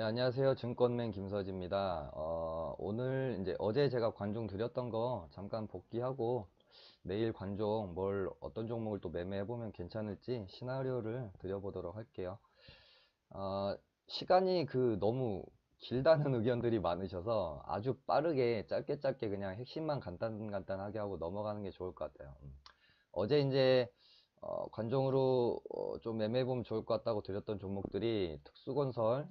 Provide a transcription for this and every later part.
네, 안녕하세요. 증권맨 김서지입니다. 어, 오늘 이제 어제 제가 관종 드렸던 거 잠깐 복귀하고 내일 관종 뭘 어떤 종목을 또 매매해 보면 괜찮을지 시나리오를 드려보도록 할게요. 어, 시간이 그 너무 길다는 의견들이 많으셔서 아주 빠르게 짧게 짧게 그냥 핵심만 간단 간단하게 하고 넘어가는 게 좋을 것 같아요. 음. 어제 이제 어, 관종으로 어, 좀 매매해 보면 좋을 것 같다고 드렸던 종목들이 특수건설,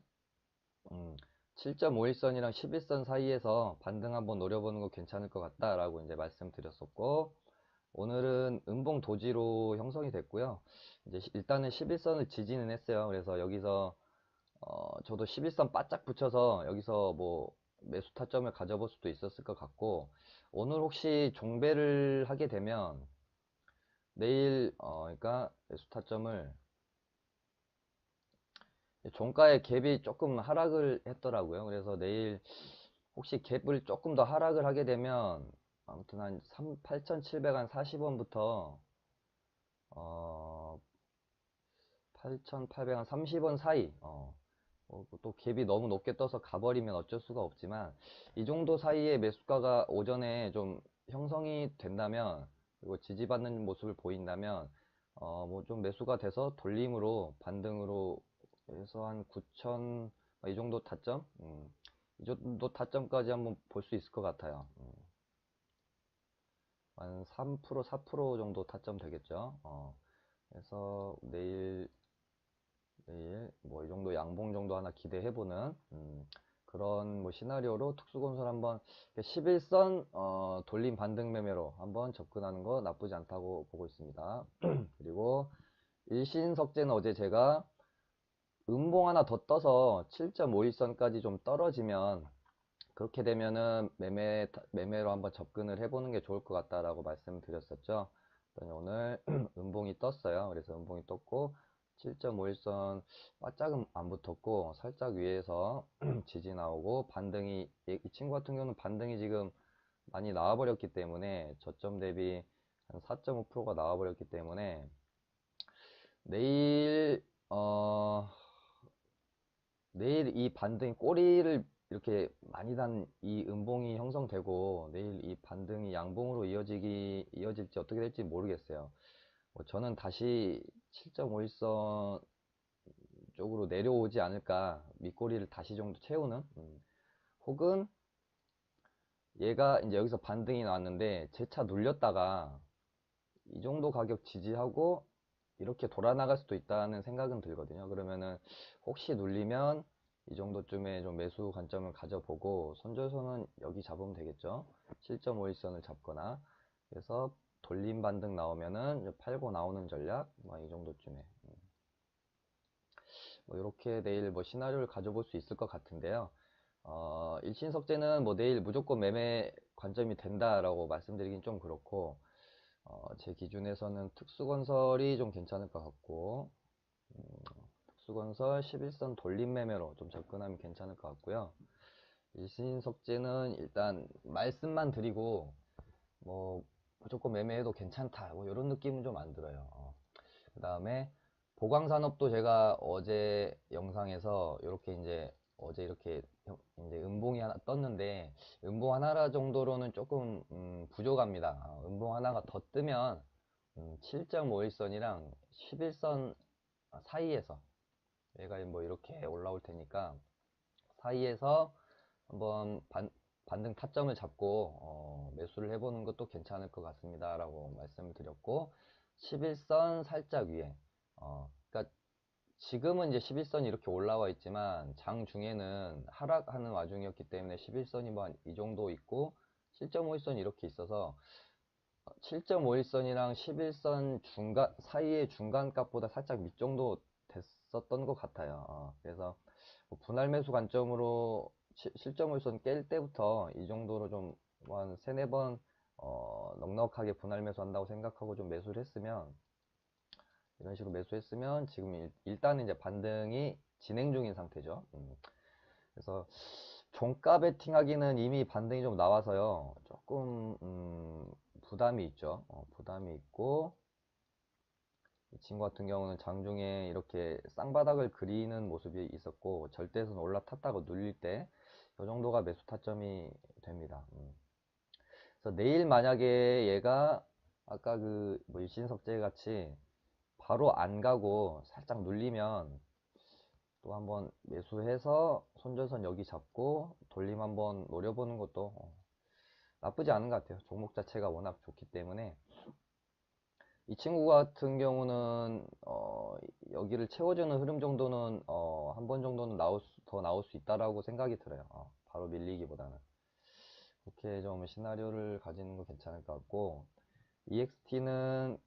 음, 7.51선이랑 11선 사이에서 반등 한번 노려보는 거 괜찮을 것 같다라고 이제 말씀드렸었고 오늘은 음봉 도지로 형성이 됐고요. 이제 일단은 11선을 지지는 했어요. 그래서 여기서 어, 저도 11선 바짝 붙여서 여기서 뭐 매수 타점을 가져볼 수도 있었을 것 같고 오늘 혹시 종배를 하게 되면 내일 어, 그러니까 매수 타점을 종가의 갭이 조금 하락을 했더라고요. 그래서 내일 혹시 갭을 조금 더 하락을 하게 되면 아무튼 한 8,740원부터 어 8,830원 사이 어, 뭐또 갭이 너무 높게 떠서 가버리면 어쩔 수가 없지만 이 정도 사이에 매수가가 오전에 좀 형성이 된다면 그리고 지지받는 모습을 보인다면 어 뭐 좀 매수가 돼서 돌림으로 반등으로 그래서 한 9천 이 정도 타점? 음, 이 정도 타점까지 한번 볼 수 있을 것 같아요. 음. 한 3% 4% 정도 타점 되겠죠? 어, 그래서 내일 내일 뭐 이 정도 양봉 정도 하나 기대해보는 음, 그런 뭐 시나리오로 특수건설 한번 11선 어, 돌림 반등 매매로 한번 접근하는 거 나쁘지 않다고 보고 있습니다. 그리고 일신석재는 어제 제가 음봉 하나 더 떠서 7.51선까지 좀 떨어지면 그렇게 되면은 매매, 매매로 한번 접근을 해보는 게 좋을 것 같다라고 말씀을 드렸었죠. 오늘 음봉이 떴어요. 그래서 음봉이 떴고 7.51선 바짝은 안 붙었고 살짝 위에서 지지 나오고 반등이 이 친구 같은 경우는 반등이 지금 많이 나와버렸기 때문에 저점 대비 한 4.5%가 나와버렸기 때문에 내일 어 내일 이 반등이 꼬리를 이렇게 많이 단 이 음봉이 형성되고 내일 이 반등이 양봉으로 이어지기 이어질지 어떻게 될지 모르겠어요. 뭐 저는 다시 7.51선 쪽으로 내려오지 않을까 밑꼬리를 다시 정도 채우는 음. 혹은 얘가 이제 여기서 반등이 나왔는데 제 차 눌렸다가 이 정도 가격 지지하고 이렇게 돌아 나갈 수도 있다는 생각은 들거든요. 그러면은 혹시 눌리면 이 정도쯤에 좀 매수 관점을 가져보고 손절선은 여기 잡으면 되겠죠. 7.51선을 잡거나 그래서 돌림 반등 나오면은 팔고 나오는 전략 뭐 이 정도쯤에 음. 뭐 이렇게 내일 뭐 시나리오를 가져볼 수 있을 것 같은데요. 어, 일신석재는 뭐 내일 무조건 매매 관점이 된다라고 말씀드리긴 좀 그렇고 어, 제 기준에서는 특수건설이 좀 괜찮을 것 같고 음, 특 수건설 11선 돌림 매매로 좀 접근하면 괜찮을 것 같고요. 일신석재는 일단 말씀만 드리고 뭐 무조건 매매해도 괜찮다 뭐 이런 느낌은 좀 안 들어요. 어. 그 다음에 보강산업도 제가 어제 영상에서 이렇게 이제 어제 이렇게 이제 음봉이 하나 떴는데 음봉 하나 정도로는 조금 음, 부족합니다. 어, 음봉 하나가 더 뜨면 음, 7.51선이랑 11선 사이에서 얘가 뭐 이렇게 올라올 테니까 사이에서 한번 반, 반등 타점을 잡고 어, 매수를 해보는 것도 괜찮을 것 같습니다 라고 말씀을 드렸고 11선 살짝 위에 어, 지금은 이제 11선이 이렇게 올라와 있지만 장 중에는 하락하는 와중이었기 때문에 11선이 뭐 이 정도 있고 7.51선이 이렇게 있어서 7.51선이랑 11선 중간 사이의 중간값보다 살짝 밑 정도 됐었던 것 같아요. 어, 그래서 뭐 분할 매수 관점으로 7.51선 깰 때부터 이 정도로 좀 한 세네 번 어, 넉넉하게 분할 매수 한다고 생각하고 좀 매수를 했으면 이런 식으로 매수했으면 지금 일, 단은 이제 반등이 진행 중인 상태죠. 음. 그래서 종가 베팅하기는 이미 반등이 좀 나와서요. 조금 음, 부담이 있죠. 어, 부담이 있고 이 친구 같은 경우는 장중에 이렇게 쌍바닥을 그리는 모습이 있었고 절대선 올라탔다고 눌릴 때 이 정도가 매수 타점이 됩니다. 음. 그래서 내일 만약에 얘가 아까 그 뭐 일신석재 같이 바로 안 가고 살짝 눌리면 또 한번 매수해서 손절선 여기 잡고 돌림 한번 노려보는 것도 어, 나쁘지 않은 것 같아요. 종목 자체가 워낙 좋기 때문에 이 친구 같은 경우는 어, 여기를 채워주는 흐름 정도는 어, 한 번 정도는 나올 수, 더 나올 수 있다라고 생각이 들어요. 어, 바로 밀리기보다는 그렇게 좀 시나리오를 가지는 거 괜찮을 것 같고 EXT는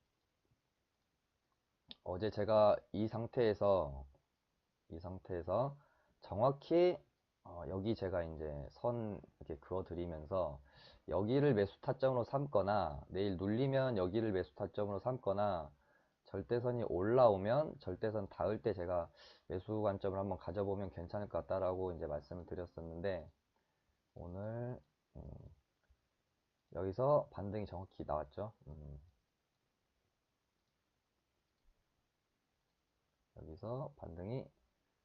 어제 제가 이 상태에서 이 상태에서 정확히 어, 여기 제가 이제 선 이렇게 그어 드리면서 여기를 매수 타점으로 삼거나 내일 눌리면 여기를 매수 타점으로 삼거나 절대선이 올라오면 절대선 닿을 때 제가 매수 관점을 한번 가져보면 괜찮을 것 같다라고 이제 말씀을 드렸었는데 오늘 음, 여기서 반등이 정확히 나왔죠. 음, 여기서 반등이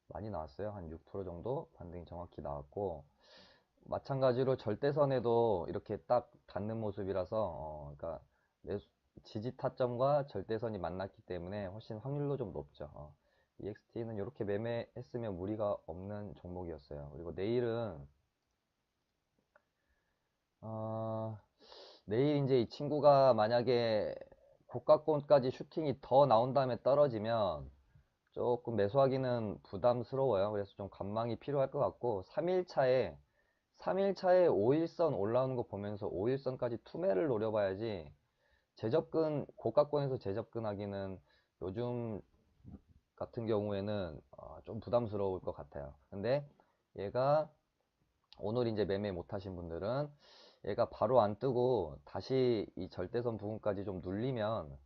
많이 나왔어요. 한 6% 정도 반등이 정확히 나왔고 마찬가지로 절대선에도 이렇게 딱 닿는 모습이라서 어, 그러니까 지지 타점과 절대선이 만났기 때문에 훨씬 확률도 좀 높죠. 어, EXT는 이렇게 매매했으면 무리가 없는 종목이었어요. 그리고 내일은 어, 내일 이제 이 친구가 만약에 고가권까지 슈팅이 더 나온 다음에 떨어지면 조금 매수하기는 부담스러워요. 그래서 좀 관망이 필요할 것 같고 3일차에 3일차에 5일선 올라오는 거 보면서 5일선까지 투매를 노려봐야지 재접근 고가권에서 재접근하기는 요즘 같은 경우에는 어, 좀 부담스러울 것 같아요. 근데 얘가 오늘 이제 매매 못 하신 분들은 얘가 바로 안 뜨고 다시 이 절대선 부분까지 좀 눌리면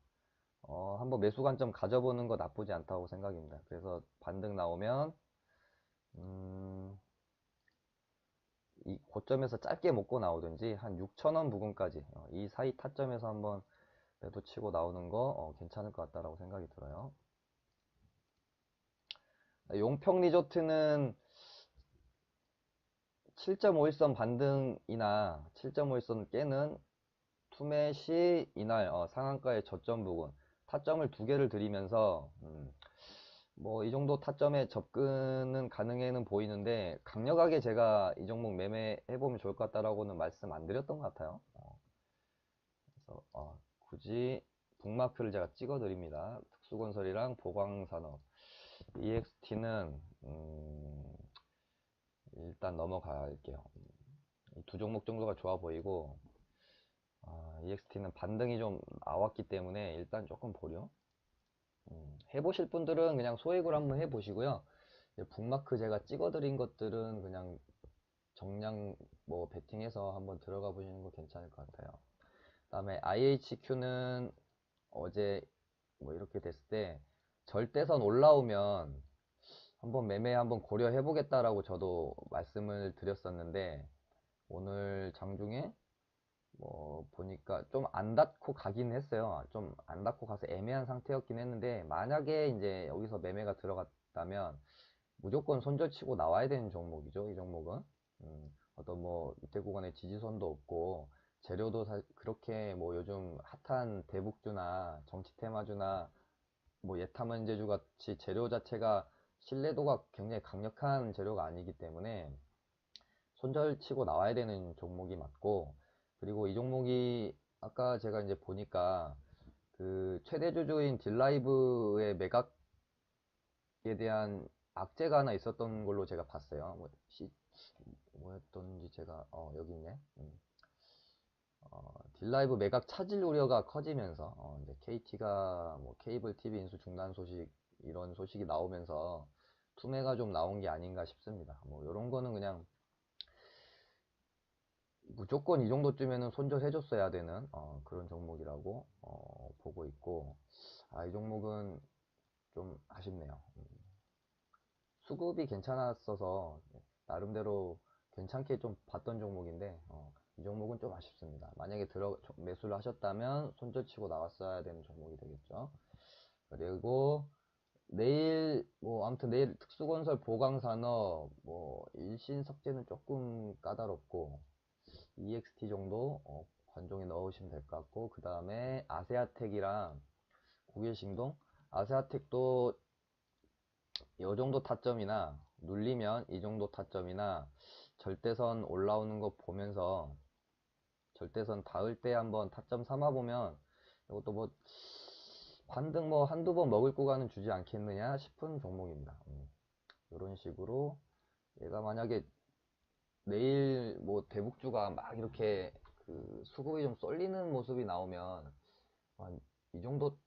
어, 한번 매수 관점 가져보는 거 나쁘지 않다고 생각입니다. 그래서 반등 나오면 음, 이 고점에서 짧게 먹고 나오든지 한 6천원 부근까지 어, 이 사이 타점에서 한번 매도 치고 나오는 거 어, 괜찮을 것 같다라고 생각이 들어요. 용평 리조트는 7.51선 반등이나 7.51선 깨는 투매 시 이날 어, 상한가의 저점 부근 타점을 두 개를 드리면서 음, 뭐 이 정도 타점에 접근은 가능해는 보이는데 강력하게 제가 이 종목 매매해 보면 좋을 것 같다라고는 말씀 안 드렸던 것 같아요. 어, 그래서 어, 굳이 북마크를 제가 찍어 드립니다. 특수건설이랑 보광산업 EXT는 음, 일단 넘어갈게요. 두 종목 정도가 좋아 보이고 아, EXT는 반등이 좀 나왔기 때문에 일단 조금 보려 음, 해보실 분들은 그냥 소액으로 한번 해보시고요. 북마크 제가 찍어드린 것들은 그냥 정량 뭐 베팅해서 한번 들어가 보시는 거 괜찮을 것 같아요. 그 다음에 IHQ는 어제 뭐 이렇게 됐을 때 절대선 올라오면 한번 매매 한번 고려해 보겠다라고 저도 말씀을 드렸었는데 오늘 장중에 뭐 보니까 좀안 닫고 가긴 했어요. 좀안 닫고 가서 애매한 상태였긴 했는데 만약에 이제 여기서 매매가 들어갔다면 무조건 손절치고 나와야 되는 종목이죠. 이 종목은 음, 어떤 뭐 이때 구간에 지지선도 없고 재료도 사, 그렇게 뭐 요즘 핫한 대북주나 정치 테마주나 뭐 예타문제주 같이 재료 자체가 신뢰도가 굉장히 강력한 재료가 아니기 때문에 손절치고 나와야 되는 종목이 맞고 그리고 이 종목이 아까 제가 이제 보니까 그 최대 주주인 딜라이브의 매각에 대한 악재가 하나 있었던 걸로 제가 봤어요. 뭐, 시, 뭐였던지 제가 어 여기 있네. 음. 어, 딜라이브 매각 차질 우려가 커지면서 어, 이제 KT가 뭐 케이블 TV 인수 중단 소식 이런 소식이 나오면서 투매가 좀 나온 게 아닌가 싶습니다. 뭐 이런 거는 그냥 무조건 이 정도쯤에는 손절해줬어야 되는 어, 그런 종목이라고 어, 보고 있고 아, 이 종목은 좀 아쉽네요. 음. 수급이 괜찮았어서 나름대로 괜찮게 좀 봤던 종목인데 어, 이 종목은 좀 아쉽습니다. 만약에 들어 매수를 하셨다면 손절치고 나왔어야 되는 종목이 되겠죠. 그리고 내일 뭐 아무튼 내일 특수건설 보강산업 뭐 일신 석재는 조금 까다롭고 EXT 정도 어, 관종에 넣으시면 될 것 같고 그 다음에 아세아텍이랑 국일신동 아세아텍도 이 정도 타점이나 눌리면 이 정도 타점이나 절대선 올라오는 거 보면서 절대선 닿을 때 한번 타점 삼아 보면 이것도 뭐 반등 뭐 한두 번 먹을 구간은 주지 않겠느냐 싶은 종목입니다. 이런 식으로 얘가 만약에 내일 뭐 대북주가 막 이렇게 그 수급이 좀 쏠리는 모습이 나오면 한 이 정도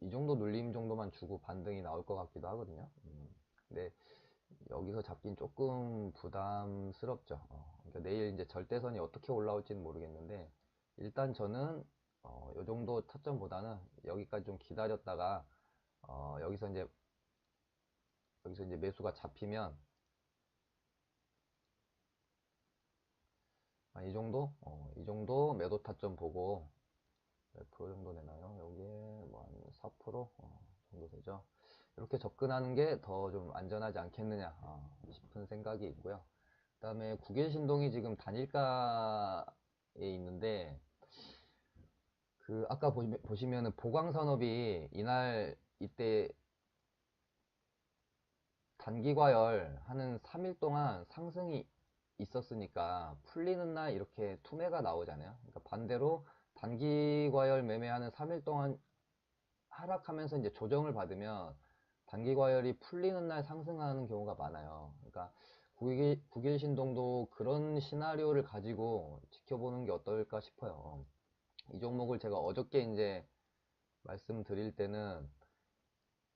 이 정도 눌림 정도만 주고 반등이 나올 것 같기도 하거든요. 음, 근데 여기서 잡긴 조금 부담스럽죠. 어, 그러니까 내일 이제 절대선이 어떻게 올라올지는 모르겠는데 일단 저는 어, 요 정도 타점보다는 여기까지 좀 기다렸다가 어, 여기서 이제 여기서 이제 매수가 잡히면 아, 이 정도? 어, 이 정도 매도 타점 보고 몇 프로 정도 되나요? 여기에 뭐 한 4% 어, 정도 되죠. 이렇게 접근하는 게 더 좀 안전하지 않겠느냐 어, 싶은 생각이 있고요. 그 다음에 국일 신동이 지금 단일가에 있는데 그 아까 보시, 면은 보강산업이 이날 이때 단기과열 하는 3일 동안 상승이 있었으니까 풀리는 날 이렇게 투매가 나오잖아요. 그러니까 반대로 단기 과열 매매하는 3일 동안 하락하면서 이제 조정을 받으면 단기 과열이 풀리는 날 상승하는 경우가 많아요. 그러니까 국일, 국일신동도 그런 시나리오를 가지고 지켜보는 게 어떨까 싶어요. 이 종목을 제가 어저께 이제 말씀드릴 때는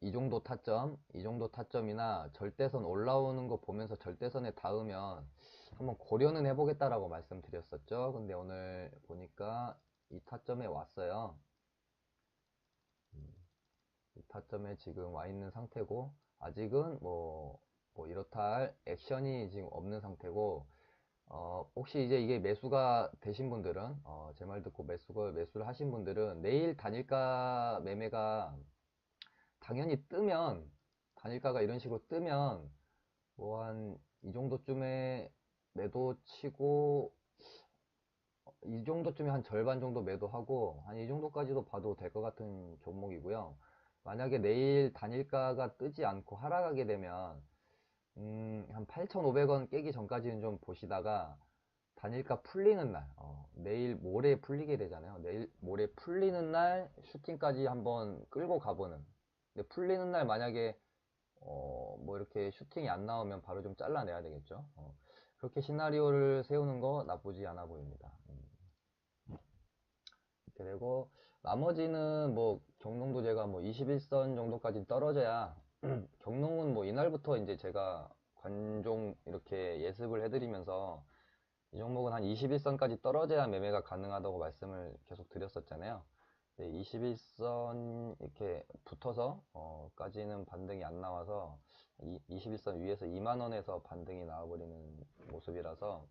이 정도 타점, 이 정도 타점이나 절대선 올라오는 거 보면서 절대선에 닿으면 한번 고려는 해보겠다라고 말씀드렸었죠. 근데 오늘 보니까 이 타점에 왔어요. 음, 이 타점에 지금 와 있는 상태고 아직은 뭐, 뭐 이렇다 할 액션이 지금 없는 상태고 어, 혹시 이제 이게 매수가 되신 분들은 어, 제 말 듣고 매수가 매수를 하신 분들은 내일 단일가 매매가 당연히 뜨면 단일가가 이런 식으로 뜨면 뭐 한 이 정도쯤에 매도 치고 이 정도쯤에 한 절반 정도 매도하고 한 이 정도까지도 봐도 될 것 같은 종목이고요. 만약에 내일 단일가가 뜨지 않고 하락하게 되면 음, 한 8,500원 깨기 전까지는 좀 보시다가 단일가 풀리는 날, 어, 내일 모레 풀리게 되잖아요. 내일 모레 풀리는 날 슈팅까지 한번 끌고 가보는. 근데 풀리는 날 만약에 어, 뭐 이렇게 슈팅이 안 나오면 바로 좀 잘라내야 되겠죠. 어, 그렇게 시나리오를 세우는 거 나쁘지 않아 보입니다. 음. 이렇게 되고 나머지는 뭐 경농도 제가 뭐 21선 정도까지 떨어져야 경농은 뭐 이날부터 이제 제가 관종 이렇게 예습을 해드리면서 이 종목은 한 21선까지 떨어져야 매매가 가능하다고 말씀을 계속 드렸었잖아요. 21선 이렇게 붙어서 어, 까지는 반등이 안 나와서 21선 위에서 2만원에서 반등이 나와버리는 모습이라서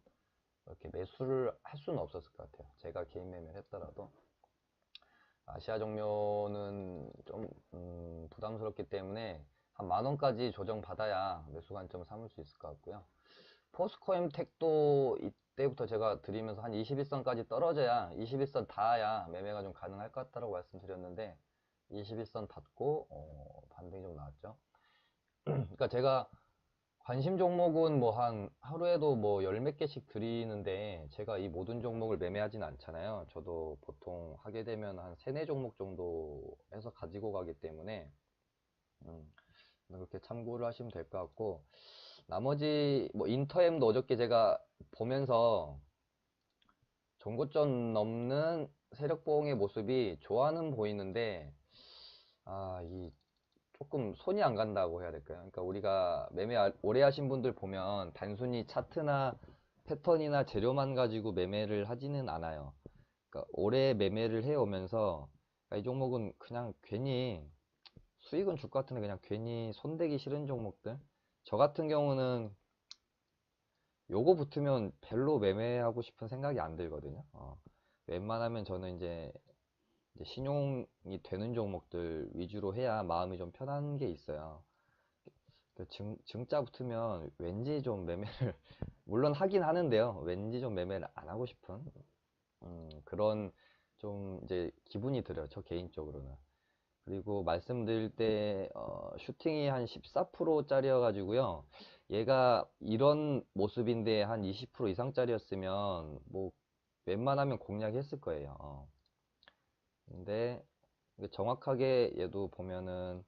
이렇게 매수를 할 수는 없었을 것 같아요. 제가 개인 매매를 했더라도 아시아 종료는 좀 음, 부담스럽기 때문에 한 만원까지 조정받아야 매수 관점을 삼을 수 있을 것 같고요. 포스코 엠텍도 이때부터 제가 드리면서 한 21선까지 떨어져야 21선 닿아야 매매가 좀 가능할 것 같다고 말씀드렸는데 21선 닿고 어, 반등이 좀 나왔죠. 그러니까 제가 관심 종목은 뭐 한 하루에도 뭐 열 몇 개씩 드리는데 제가 이 모든 종목을 매매하진 않잖아요. 저도 보통 하게 되면 한 세네 종목 정도 해서 가지고 가기 때문에 음, 그렇게 참고를 하시면 될 것 같고 나머지 뭐 인터엠도 어저께 제가 보면서 정고점 넘는 세력보험의 모습이 좋아는 보이는데 아 이 조금 손이 안 간다고 해야 될까요? 그러니까 우리가 매매 오래 하신 분들 보면 단순히 차트나 패턴이나 재료만 가지고 매매를 하지는 않아요. 그러니까 오래 매매를 해 오면서 그러니까 이 종목은 그냥 괜히 수익은 줄 것 같은데 그냥 괜히 손대기 싫은 종목들 저 같은 경우는 요거 붙으면 별로 매매하고 싶은 생각이 안 들거든요 어, 웬만하면 저는 이제 이제 신용이 되는 종목들 위주로 해야 마음이 좀 편한 게 있어요. 그 증, 증자 붙으면 왠지 좀 매매를, 물론 하긴 하는데요. 왠지 좀 매매를 안 하고 싶은, 음, 그런 좀 이제 기분이 들어요. 저 개인적으로는. 그리고 말씀드릴 때, 어, 슈팅이 한 14%짜리여가지고요. 얘가 이런 모습인데 한 20% 이상짜리였으면, 뭐, 웬만하면 공략했을 거예요. 어. 근데, 정확하게 얘도 보면은,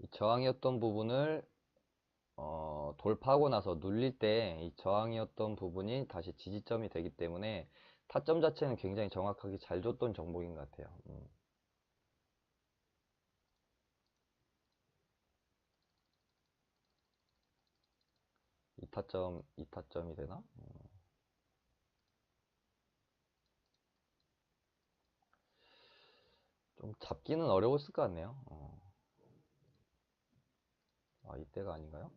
이 저항이었던 부분을 어, 돌파하고 나서 눌릴 때 이 저항이었던 부분이 다시 지지점이 되기 때문에 타점 자체는 굉장히 정확하게 잘 줬던 종목인 것 같아요. 음. 이 타점, 이 타점이 되나? 음. 좀 잡기는 어려웠을 것 같네요. 어. 아, 이때가 아닌가요?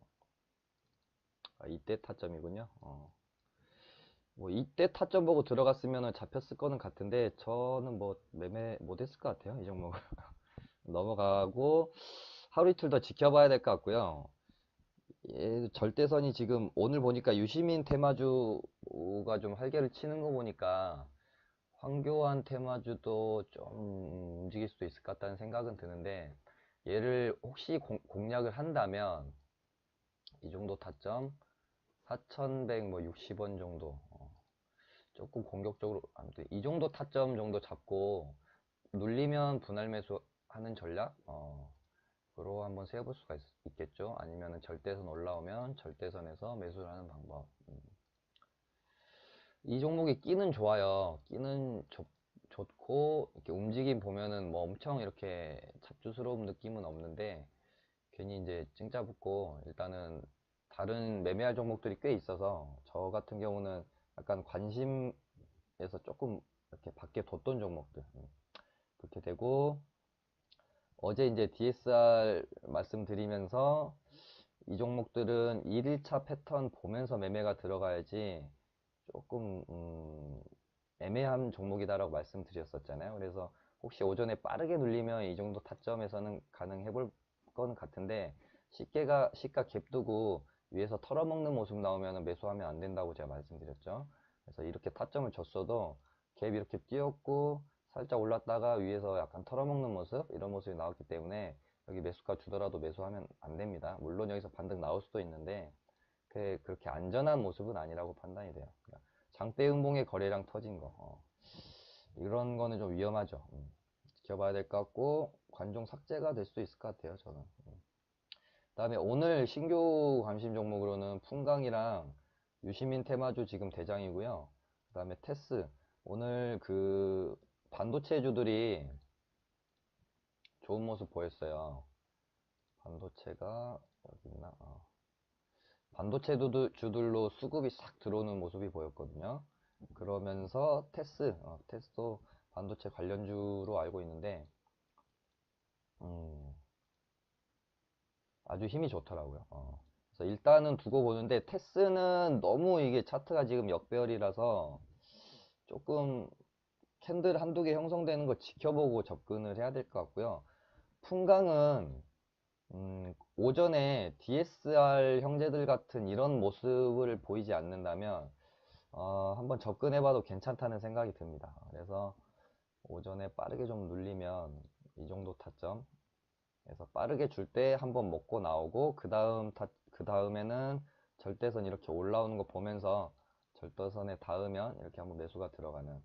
아, 이때 타점이군요. 어. 뭐 이때 타점 보고 들어갔으면 잡혔을 거는 같은데 저는 뭐 매매 못했을 것 같아요. 이 종목을 넘어가고 하루 이틀 더 지켜봐야 될 것 같고요. 예, 절대선이 지금 오늘 보니까 유시민 테마주가 좀 활개를 치는 거 보니까 황교안 테마주도 좀 움직일 수도 있을 것 같다는 생각은 드는데 얘를 혹시 공, 공략을 한다면 이 정도 타점? 4160원 정도. 어, 조금 공격적으로 아무튼 이 정도 타점 정도 잡고 눌리면 분할 매수 하는 전략? 어, 그로 한번 세워볼 수가 있, 겠죠? 아니면 절대선 올라오면 절대선에서 매수를 하는 방법. 음. 이 종목이 끼는 좋아요. 끼는 좋, 좋고 이렇게 움직임 보면은 뭐 엄청 이렇게 잡주스러운 느낌은 없는데 괜히 이제 찡짜 붙고 일단은 다른 매매할 종목들이 꽤 있어서 저 같은 경우는 약간 관심에서 조금 이렇게 밖에 뒀던 종목들. 음, 그렇게 되고 어제 이제 DSR 말씀드리면서 이 종목들은 1일차 패턴 보면서 매매가 들어가야지 조금 음, 애매한 종목이다라고 말씀드렸었잖아요. 그래서 혹시 오전에 빠르게 눌리면 이 정도 타점에서는 가능해 볼 거는 같은데 쉽게가 시가 갭 두고 위에서 털어먹는 모습 나오면 매수하면 안 된다고 제가 말씀드렸죠. 그래서 이렇게 타점을 줬어도 갭 이렇게 띄었고 살짝 올랐다가 위에서 약간 털어먹는 모습 이런 모습이 나왔기 때문에 여기 매수가 주더라도 매수하면 안 됩니다. 물론 여기서 반등 나올 수도 있는데 그렇게 안전한 모습은 아니라고 판단이 돼요. 그러니까 장대 음봉의 거래량 터진 거 어. 이런 거는 좀 위험하죠. 음. 지켜봐야 될 것 같고 관종 삭제가 될 수도 있을 것 같아요. 저는. 음. 다음에 오늘 신규 관심 종목으로는 풍강이랑 유시민 테마주 지금 대장이고요. 그 다음에 테스 오늘 그 반도체주들이 좋은 모습 보였어요. 반도체가 여기 있나? 어. 반도체 주들로 수급이 싹 들어오는 모습이 보였거든요. 그러면서 테스, 어, 테스도 반도체 관련주로 알고 있는데 음, 아주 힘이 좋더라고요. 어. 그래서 일단은 두고 보는데 테스는 너무 이게 차트가 지금 역배열이라서 조금 캔들 한두 개 형성되는 거 지켜보고 접근을 해야 될 것 같고요. 풍강은 음, 오전에 DSR 형제들 같은 이런 모습을 보이지 않는다면 어, 한번 접근해봐도 괜찮다는 생각이 듭니다. 그래서 오전에 빠르게 좀 눌리면 이 정도 타점 그래서 빠르게 줄 때 한번 먹고 나오고 그 다음 그 다음에는 절대선 이렇게 올라오는 거 보면서 절대선에 닿으면 이렇게 한번 매수가 들어가는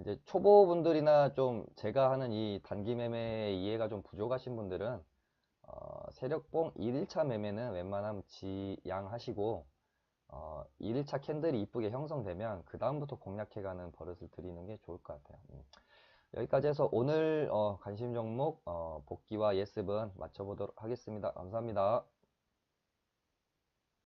이제 초보분들이나 좀 제가 하는 이 단기 매매 이해가 좀 부족하신 분들은 어, 세력봉 1일차 매매는 웬만하면 지양하시고 어, 1일차 캔들이 이쁘게 형성되면 그 다음부터 공략해가는 버릇을 들이는 게 좋을 것 같아요. 음. 여기까지 해서 오늘 어, 관심 종목 어, 복귀와 예습은 마쳐보도록 하겠습니다. 감사합니다.